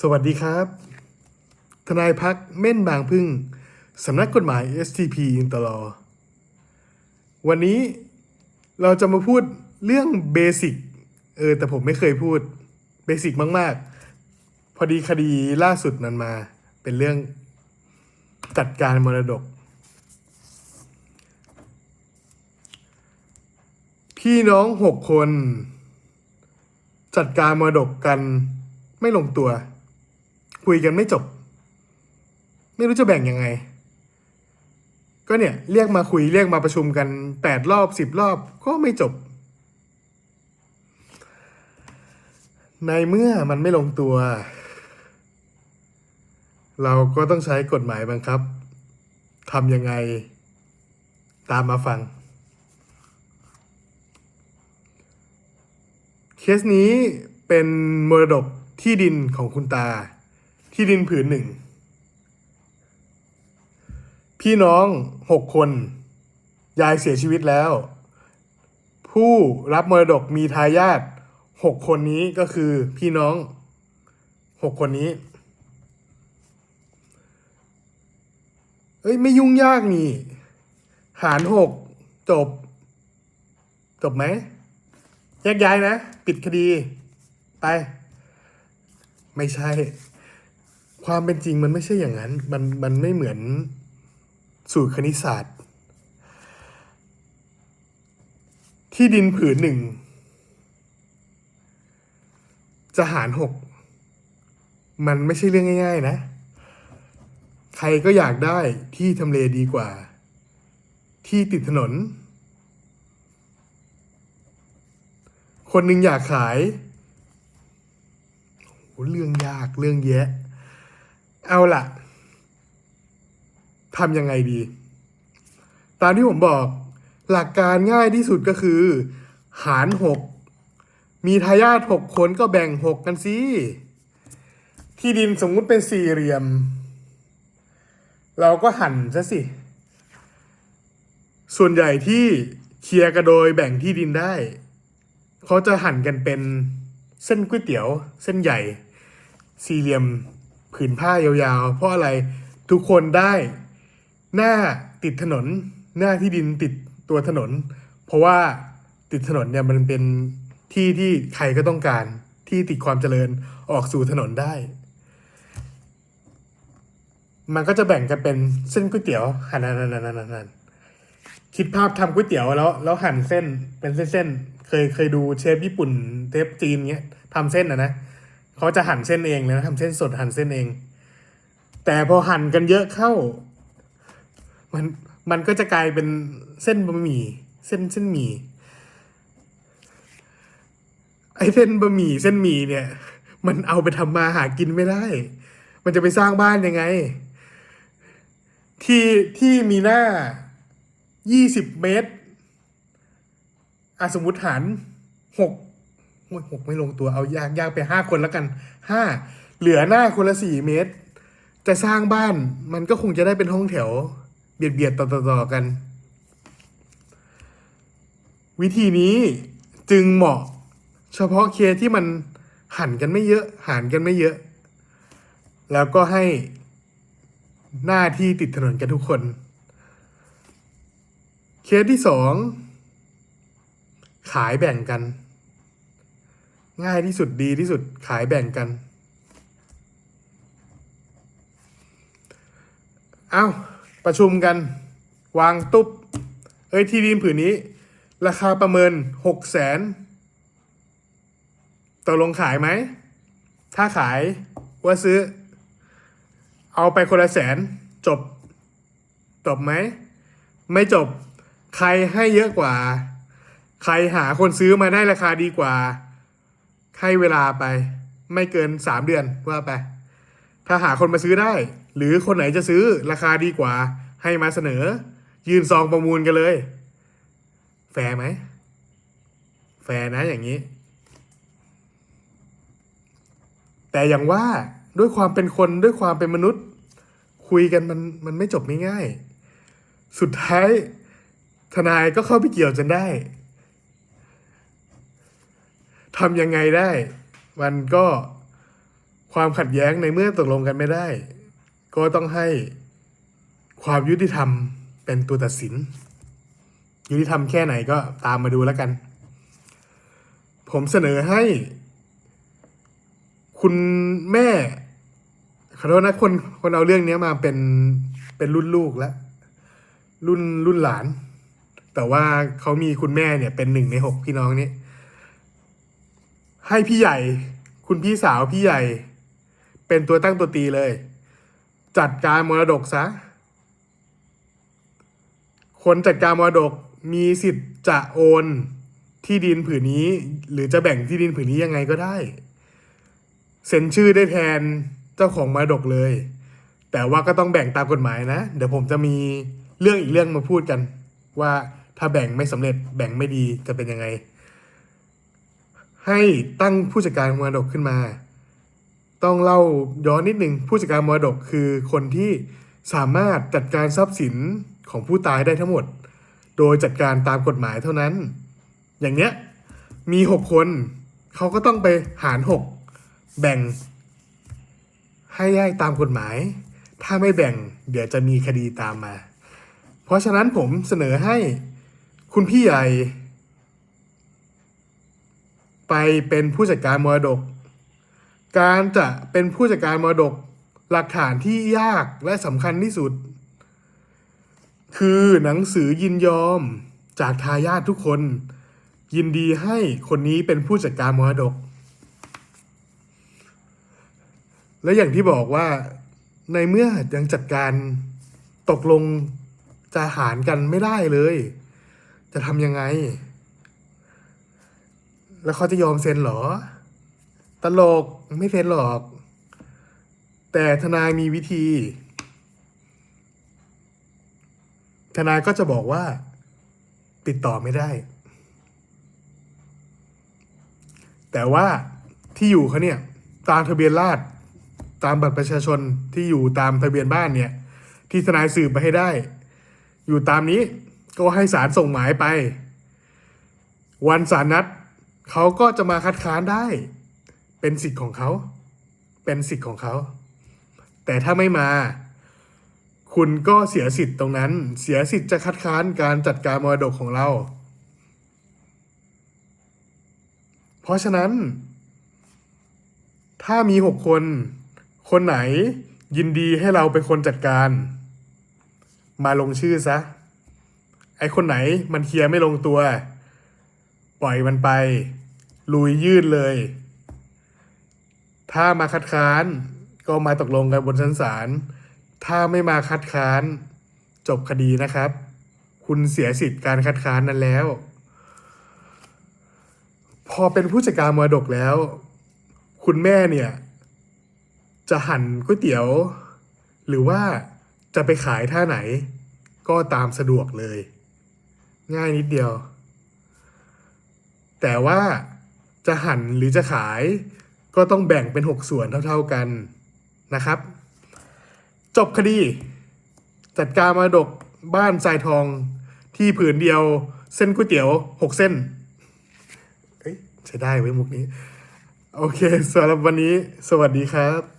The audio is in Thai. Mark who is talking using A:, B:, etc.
A: สวัสดีครับ ทนายพักเม่นบางพึ่ง สำนักกฎหมาย STP อินตลอวันนี้เราจะมาพูดเรื่องเบสิกเออแต่ผมไม่เคยพูดเบสิกมาก ๆ พอดีคดีล่าสุดมันมา เป็นเรื่องจัดการมรดก พี่น้องหกคน จัดการมรดกกันไม่ลงตัว คุยกันไม่จบ ไม่รู้จะแบ่งยังไง ก็เนี่ย เรียกมาคุยเรียกมาประชุมกันแปดรอบสิบรอบก็ไม่จบ ในเมื่อมันไม่ลงตัว เราก็ต้องใช้กฎหมายบังคับทำยังไงตามมาฟัง เคสนี้เป็นมรดกที่ดินของคุณตา ที่ดินผืนหนึ่ง พี่น้องหกคน ยายเสียชีวิตแล้ว ผู้รับมรดกมีทายาทหกคนนี้ก็คือพี่น้องหกคนนี้ เอ้ย ไม่ยุ่งยากนี่ หารหกจบ จบไหมแยกย้ายนะ ปิดคดี ไป ไม่ใช่ ความเป็นจริงมันไม่ใช่อย่างนั้น มันมันไม่เหมือนสูตรคณิตศาสตร์ ที่ดินผืนหนึ่ง จะหารหก มันไม่ใช่เรื่องง่าย ๆ นะ ใครก็อยากได้ที่ทำเลดีกว่า ที่ติดถนน คนหนึ่งอยากขายโหเรื่องยากเรื่องแยะ เอาล่ะทำยังไงดี ตามที่ผมบอกหลักการง่ายที่สุดก็คือ หารหกมีทายาทหกคนก็แบ่งหกกันสิที่ดินสมมุติเป็นสี่เหลี่ยม เราก็หั่นซะสิ ส่วนใหญ่ที่เคลียร์กันโดยแบ่งที่ดินได้ เขาจะหั่นกันเป็นเส้นก๋วยเตี๋ยว เส้นใหญ่ สี่เหลี่ยม ผืนผ้ายาวๆ เพราะอะไรทุกคนได้หน้าติดถนน หน้าที่ดินติดตัวถนน เพราะว่าติดถนนเนี่ยมันเป็นที่ที่ใครก็ต้องการที่ติดความเจริญออกสู่ถนนได้ มันก็จะแบ่งกันเป็นเส้นก๋วยเตี๋ยวหั่นๆๆๆๆคิดภาพทำก๋วยเตี๋ยวแล้วแล้วหั่นเส้นเป็นเส้นๆเคยเคยดูเชฟญี่ปุ่นเทปจีนเงี้ยทำเส้นอะนะ เขาจะหั่นเส้นเองเลยนะทำเส้นสดหั่นเส้นเอง แต่พอหั่นกันเยอะเข้า มันมันก็จะกลายเป็นเส้นบะหมี่เส้นเส้นหมี่ไอ้เส้นบะหมี่เส้นหมี่เนี่ย มันเอาไปทำมาหากินไม่ได้ มันจะไปสร้างบ้านยังไง ที่ที่มีหน้ายี่สิบเมตรอะสมมติหารหก อ้ยหกไม่ลงตัวเอายากยากไปห้าคนแล้วกันห้าเหลือหน้าคนละสี่เมตร จะสร้างบ้านมันก็คงจะได้เป็นห้องแถว เบียดเบียดๆต่อต่อกัน วิธีนี้จึงเหมาะเฉพาะเคที่มันหันกันไม่เยอะหารกันไม่เยอะ แล้วก็ให้หน้าที่ติดถนนกันทุกคน เคสที่สองขายแบ่งกัน ง่ายที่สุดดีที่สุดขายแบ่งกัน เอา้า ประชุมกัน วางตุ๊บ เอ้ย ที่ดินผืนนี้ ราคาประเมินหกแสนตกลงขายไหม ถ้าขายว่าซื้อ เอาไปคนละแสน จบ จบไหม ไม่จบ ใครให้เยอะกว่า ใครหาคนซื้อมาได้ราคาดีกว่า ให้เวลาไปไม่เกินสามเดือนว่าไป ถ้าหาคนมาซื้อได้ หรือคนไหนจะซื้อราคาดีกว่า ให้มาเสนอ ยืนซองประมูลกันเลย แฟร์ไหม แฟร์นะอย่างนี้ แต่อย่างว่าด้วยความเป็นคนด้วยความเป็นมนุษย์ คุยกันมันมันไม่จบง่ายๆสุดท้ายทนายก็เข้าไปเกี่ยวจนได้ ทำยังไงได้ มันก็ความขัดแย้งในเมื่อตกลงกันไม่ได้ ก็ต้องให้ความยุติธรรมเป็นตัวตัดสิน ยุติธรรมแค่ไหนก็ตามมาดูแล้วกัน ผมเสนอให้ คุณแม่ขอโทษนะคนคนเอาเรื่องนี้มาเป็นเป็นรุ่นลูกแล้ว รุ่นรุ่นหลาน แต่ว่าเขามีคุณแม่เนี่ยเป็นหนึ่งในหกพี่น้องนี้ ให้พี่ใหญ่ คุณพี่สาวพี่ใหญ่ เป็นตัวตั้งตัวตีเลย จัดการมรดกซะ คนจัดการมรดกมีสิทธิ์จะโอนที่ดินผืนนี้ หรือจะแบ่งที่ดินผืนนี้ยังไงก็ได้ เซ็นชื่อได้แทนเจ้าของมรดกเลย แต่ว่าก็ต้องแบ่งตามกฎหมายนะ เดี๋ยวผมจะมีเรื่องอีกเรื่องมาพูดกัน ว่าถ้าแบ่งไม่สำเร็จแบ่งไม่ดีจะเป็นยังไง ให้ตั้งผู้จัดการมรดกขึ้นมา ต้องเล่าย้อนนิดหนึ่งผู้จัดการมรดกคือคนที่สามารถจัดการทรัพย์สินของผู้ตายได้ทั้งหมด โดยจัดการตามกฎหมายเท่านั้น อย่างเนี้ยมีหกคนเขาก็ต้องไปหารหกแบ่ง ให้ได้ตามกฎหมาย ถ้าไม่แบ่งเดี๋ยวจะมีคดีตามมา เพราะฉะนั้นผมเสนอให้คุณพี่ใหญ่ ไปเป็นผู้จัดการมรดก การจะเป็นผู้จัดการมรดกหลักฐานที่ยากและสำคัญที่สุด คือหนังสือยินยอมจากทายาททุกคน ยินดีให้คนนี้เป็นผู้จัดการมรดก และอย่างที่บอกว่าในเมื่อยังจัดการตกลงจะหารกันไม่ได้เลย จะทำยังไง แล้วเขาจะยอมเซ็นเหรอ ตลกไม่เซ็นหรอก แต่ทนายมีวิธี ทนายก็จะบอกว่า ติดต่อไม่ได้ แต่ว่าที่อยู่เขาเนี่ยตามทะเบียนราษฎร์ตามบัตรประชาชนที่อยู่ตามทะเบียนบ้านเนี่ย ที่ทนายสืบไปให้ได้ อยู่ตามนี้ก็ให้ศาลส่งหมายไป วันศาลนัด เขาก็จะมาคัดค้านได้ เป็นสิทธิ์ของเขา เป็นสิทธิ์ของเขา แต่ถ้าไม่มา คุณก็เสียสิทธิ์ตรงนั้น เสียสิทธิ์จะคัดค้านการจัดการมรดกของเรา เพราะฉะนั้น ถ้ามีหกคน คนไหนยินดีให้เราเป็นคนจัดการ มาลงชื่อซะ ไอคนไหนมันเคลียร์ไม่ลงตัว ปล่อยมันไป ลุยยื่นเลย ถ้ามาคัดค้าน ก็มาตกลงกันบนชั้นศาลถ้าไม่มาคัดค้าน จบคดีนะครับ คุณเสียสิทธิ์การคัดค้านนั้นแล้ว พอเป็นผู้จัดการมรดกแล้ว คุณแม่เนี่ย จะหั่นก๋วยเตี๋ยว หรือว่าจะไปขายท่าไหน ก็ตามสะดวกเลย ง่ายนิดเดียว แต่ว่าจะหั่นหรือจะขาย ก็ต้องแบ่งเป็นหกส่วนเท่าๆกันนะครับ จบคดี จัดการมาดกบ้านทรายทองที่ผืนเดียวเส้นก๋วยเตี๋ยวหกเส้นเอ้ยใช้ได้ไว้มุกนี้ โอเคสำหรับวันนี้ สวัสดีครับ